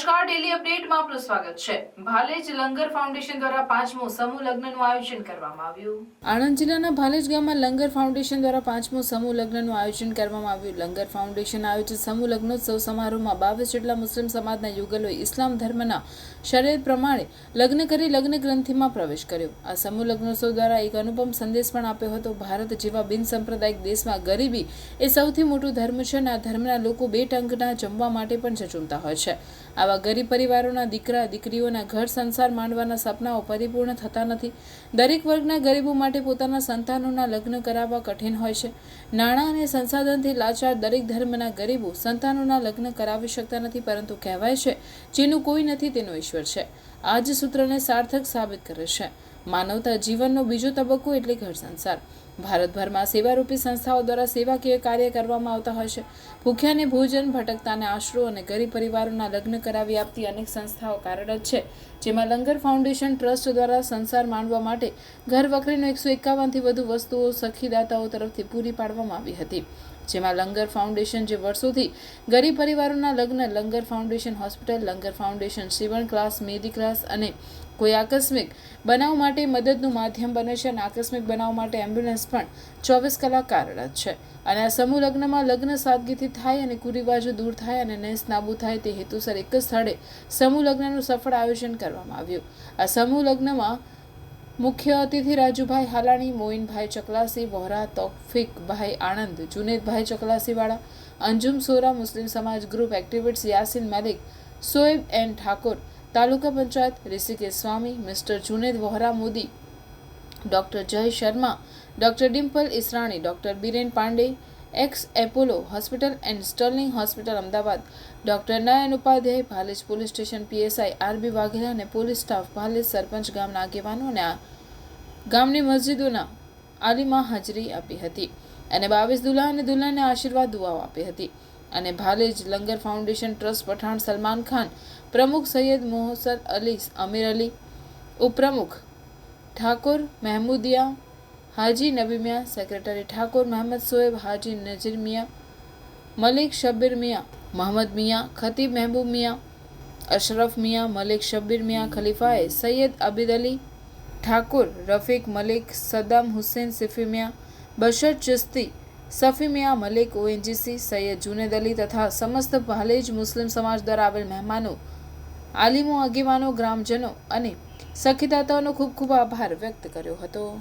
નમસ્કાર ડેલી અપડેટમાં આપનું સ્વાગત છે. ભાલેજ લંગર ફાઉન્ડેશન દ્વારા પાંચમો સમૂહ લગ્નનું આયોજન કરવામાં આવ્યું. આણંદ જિલ્લાના ભાલેજ ગામમાં લંગર ફાઉન્ડેશન દ્વારા પાંચમો સમૂહ લગ્નનું આયોજન કરવામાં આવ્યું. લંગર ફાઉન્ડેશન આયોજિત સમૂહ લગ્નોત્સવ સમારોહમાં બાવીસ જેટલા મુસ્લિમ સમાજના યુગલોએ ઇસ્લામ ધર્મના શરીયત પ્રમાણે લગ્ન કરી લગ્ન ગ્રંથિમાં પ્રવેશ કર્યો. આ સમૂહ લગ્નોત્સવ દ્વારા એક અનુપમ સંદેશ પણ આપ્યો હતો. ભારત જેવા બિન સાંપ્રદાયિક દેશમાં ગરીબી એ સૌથી મોટું ધર્મ છે અને આ ધર્મના લોકો બે ટંકના જમવા માટે પણ ઝઝૂમતા હોય છે. આવા ગરીબ પરિવારોના દીકરા, દીકરીઓના ઘર સંસાર માંડવાના સપનાઓ પરિપૂર્ણ થતા નથી. દરેક વર્ગના ગરીબો માટે પોતાના સંતાનોના લગ્ન કરાવવા કઠિન હોય છે. નાણાં અને સંસાધનથી લાચાર દરેક ધર્મના ગરીબો સંતાનોના લગ્ન કરાવી શકતા નથી, પરંતુ કહેવાય છે, જેનું કોઈ નથી, તેનો ઈશ્વર છે. આ જ સૂત્રને સાર્થક સાબિત કરે છે. માનવતા જીવનનો બીજો તબક્કો એટલે ઘર સંસાર. ભારતભરમાં સેવારૂપી સંસ્થાઓ દ્વારા સેવાકીય કાર્ય કરવામાં આવતા હોય છે. ભૂખ્યાને ભોજન, ભટકતાને આશરો અને ગરીબ પરિવારોના લગ્ન કરાવી આપતી અનેક સંસ્થાઓ કાર્યરત છે, જેમાં લંગર ફાઉન્ડેશન ટ્રસ્ટ દ્વારા સંસાર માણવા માટે ઘર વખરીનો એકસો એકાવનથી વધુ વસ્તુઓ સખીદાતાઓ તરફથી પૂરી પાડવામાં આવી હતી. જેમાં લંગર ફાઉન્ડેશન જે વર્ષોથી ગરીબ પરિવારોના લગ્ન, Langar foundation hospital, Langar foundation સીવણ ક્લાસ, મેદી ક્લાસ અને કોઈ આકસ્મિક બનાવ માટે મદદનું માધ્યમ બને છે અને આકસ્મિક બનાવ માટે એમ્બ્યુલન્સ પણ ચોવીસ કલાક કાર્યરત છે. અને આ સમૂહ લગ્નમાં લગ્ન સાદગીથી થાય અને કુરિવાજો દૂર થાય અને નેસ નાબૂદ થાય તે હેતુસર એક જ સ્થળે સમૂહ લગ્નનું સફળ આયોજન કરવામાં આવ્યું. આ સમૂહ લગ્નમાં મુખ્ય અતિથિ Rajubhai Halani, મોઇનભાઈ Chaklasi, Vohra તોફિકભાઈ Anand, Junedbhai ચકલાસીવાળા, Anjum Sora, Muslim Samaj group activists Yasin Malik, Shoaib N Thakor, taluka panchayat Rishikesh Swami, mister Junaid Vohra Modi doctor Jay Sharma, doctor Dimple Israni doctor Biren Pandey, ex Apollo hospital and Sterling hospital Ahmedabad, doctor Nayan Upadhyay Bhalej police station PSI, RB Vaghela અને police staff Bhalej સરપંચ ગામના આગેવાનો અને ગામની મસ્જિદોના આલીમાં હાજરી આપી હતી અને બાવીસ દુલ્હા અને દુલ્હાને આશીર્વાદ દુઆઓ આપી હતી અને ભાલેજ લંગર ફાઉન્ડેશન ટ્રસ્ટ પઠાણ સલમાન ખાન, પ્રમુખ સૈયદ મોહસર અલી, અમીર અલી, ઉપપ્રમુખ ઠાકોર મહેમૂદિયા હાજી નબી મિયા સેક્રેટરી ઠાકોર મહેમદ સોએબ હાજી નજીર મિયા મલિક શબ્બીર મિયા મોહમ્મદ મિયા ખતીબ મહેબૂબ મિયા અશરફ મિયા મલિક શબ્બીર મિયા ખલીફાએ સૈયદ અબીદ અલી ઠાકોર રફીક મલિક સદ્દામ હુસેન સિફી મિયા બશર ચિસ્તી સફી મિયા મલિક ઓએનજીસી સૈયદ જુનેદ અલી તથા સમસ્ત ભાલેજ મુસ્લિમ સમાજ દ્વારા આવેલ મહેમાનો આલિમો આગેવાનો ગ્રામજનો અને સખીદાતાઓનો ખૂબ ખૂબ આભાર વ્યક્ત કર્યો હતો.